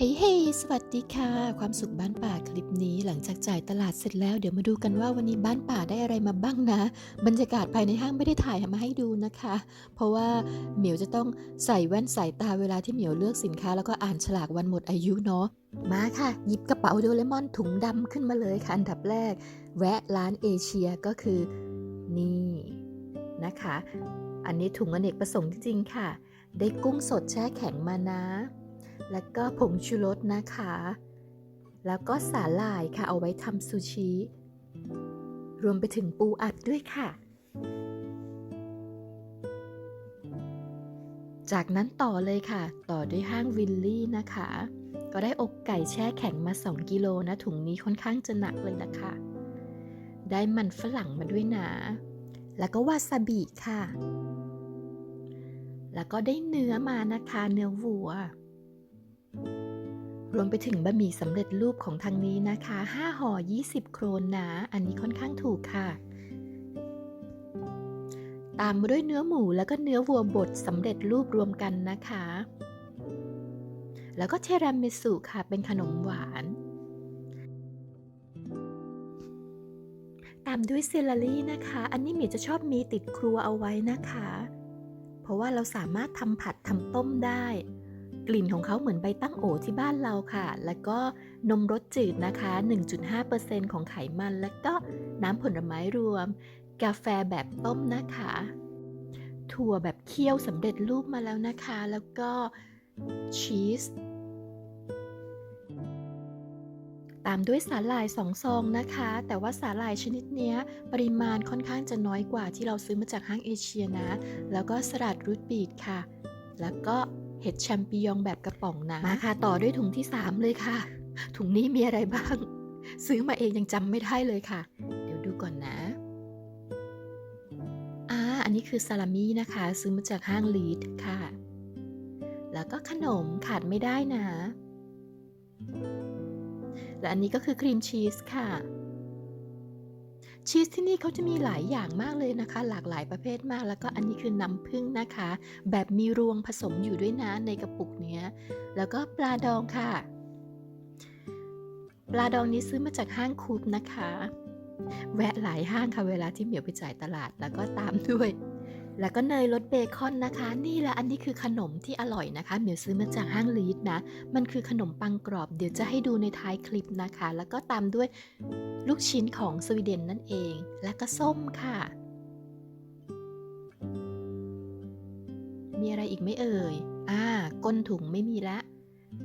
เฮ้ยเฮ้ยสวัสดีค่ะ ความสุขบ้านป่าคลิปนี้หลังจากจ่ายตลาดเสร็จแล้ว เดี๋ยวมาดูกันว่าวันนี้บ้านป่าได้อะไรมาบ้างนะ บรรยากาศภายในห้างไม่ได้ถ่ายมาให้ดูนะคะ เพราะว่าเหมียวจะต้องใส่แว่นสายตาเวลาที่เหมียวเลือกสินค้า แล้วก็อ่านฉลากวันหมดอายุเนาะมาค่ะ หยิบกระเป๋าโดเรมอนถุงดำขึ้นมาเลยค่ะอันดับแรก แวะร้านเอเชียก็คือ นี่นะคะ อันนี้ถุงอเนกประสงค์จริงๆค่ะ ได้กุ้งสดแช่แข็งมานะ แล้วก็ผงชูรสนะคะ แล้วก็สาหร่ายค่ะเอาไว้ทำซูชิ รวมไปถึงปูอัดด้วยค่ะ จากนั้นต่อเลยค่ะ ต่อด้วยห้างวิลลี่นะคะ ก็ได้อกไก่แช่แข็งมา 2 กิโลนะ ถุงนี้ค่อนข้างจะหนักเลยนะคะ ได้มันฝรั่งมาด้วยนะ แล้วก็วาซาบิค่ะ แล้วก็ได้เนื้อมานะคะ เนื้อวัว รวมไปถึงบะหมี่สำเร็จรูปของทางนี้นะคะ 5ห่อ 20 โครนนะ อันนี้ค่อนข้างถูกค่ะ ตามมาด้วยเนื้อหมูแล้วก็เนื้อวัวบดสำเร็จรูปรวมกันนะคะ แล้วก็เทรามิสุค่ะ เป็นขนมหวานตามด้วยเซลารี่นะคะ อันนี้เมียจะชอบมีติดครัวเอาไว้นะคะ เพราะว่าเราสามารถทำผัดทำต้มได้ กลิ่นของเขาเหมือนใบตั้งโอที่บ้านเราค่ะ แล้วก็นมรสจืดนะคะ 1.5%ของไขมัน แล้วก็น้ำผลไม้รวม กาแฟแบบต้มนะคะ ถั่วแบบเคี่ยวสำเร็จรูปมาแล้วนะคะ แล้วก็ชีสตามด้วยสาหร่ายสองซองนะคะ แต่ว่าสาหร่ายชนิดนี้ปริมาณค่อนข้างจะน้อยกว่าที่เราซื้อมาจากห้างเอเชียนะ แล้วก็สลัดรูทบีทค่ะ แล้วก็ เห็ดแชมปิญองแบบกระป๋องนะมาค่ะต่อด้วยถุงที่ 3 เลยค่ะ ถุงนี้มีอะไรบ้าง ซื้อมาเองยังจำไม่ได้เลยค่ะ เดี๋ยวดูก่อนนะอ่าอันนี้คือซาลามี่นะคะ ซื้อมาจากห้างลีดค่ะ แล้วก็ขนมขาดไม่ได้นะ และอันนี้ก็คือครีมชีสค่ะ ชีสที่นี่เขาจะมีหลายอย่างมากเลยนะคะ หลากหลายประเภทมาก แล้วก็อันนี้คือน้ำผึ้งนะคะ แบบมีรวงผสมอยู่ด้วยนะในกระปุกเนี้ย แล้วก็ปลาดองค่ะ ปลาดองนี้ซื้อมาจากห้างคูปนะคะ แวะหลายห้างค่ะเวลาที่เหมียวไปจ่ายตลาดแล้วก็ตามด้วย แล้วก็เนยรสเบคอนนะคะ นี่แหละอันนี้คือขนมที่อร่อยนะคะเหมียวซื้อมาจากห้างลีดนะ มันคือขนมปังกรอบ เดี๋ยวจะให้ดูในท้ายคลิปนะคะ แล้วก็ตามด้วยลูกชิ้นของสวีเดนนั่นเอง และก็ส้มค่ะ มีอะไรอีกไม่เอ่ย อ่า ก้นถุงไม่มีละ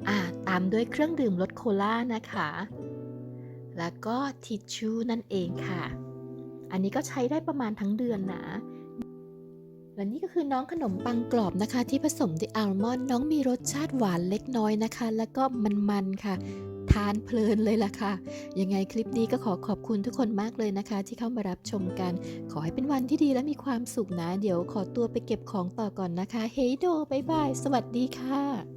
อ่า ตามด้วยเครื่องดื่มรสโคลานะคะ แล้วก็ทิชชู่นั่นเองค่ะ อันนี้ก็ใช้ได้ประมาณทั้งเดือนนะ และนี่ก็คือน้องขนมปังกรอบนะคะ ที่ผสมด้วยอัลมอนด์น้องมีรสชาติหวานเล็กน้อยนะคะ แล้วก็มันๆค่ะ ทานเพลินเลยล่ะค่ะ ยังไงคลิปนี้ก็ขอขอบคุณทุกคนมากเลยนะคะ ที่เข้ามารับชมกัน ขอให้เป็นวันที่ดีและมีความสุขนะ เดี๋ยวขอตัวไปเก็บของต่อก่อนนะคะ เฮ้ยโดบายบาย สวัสดีค่ะ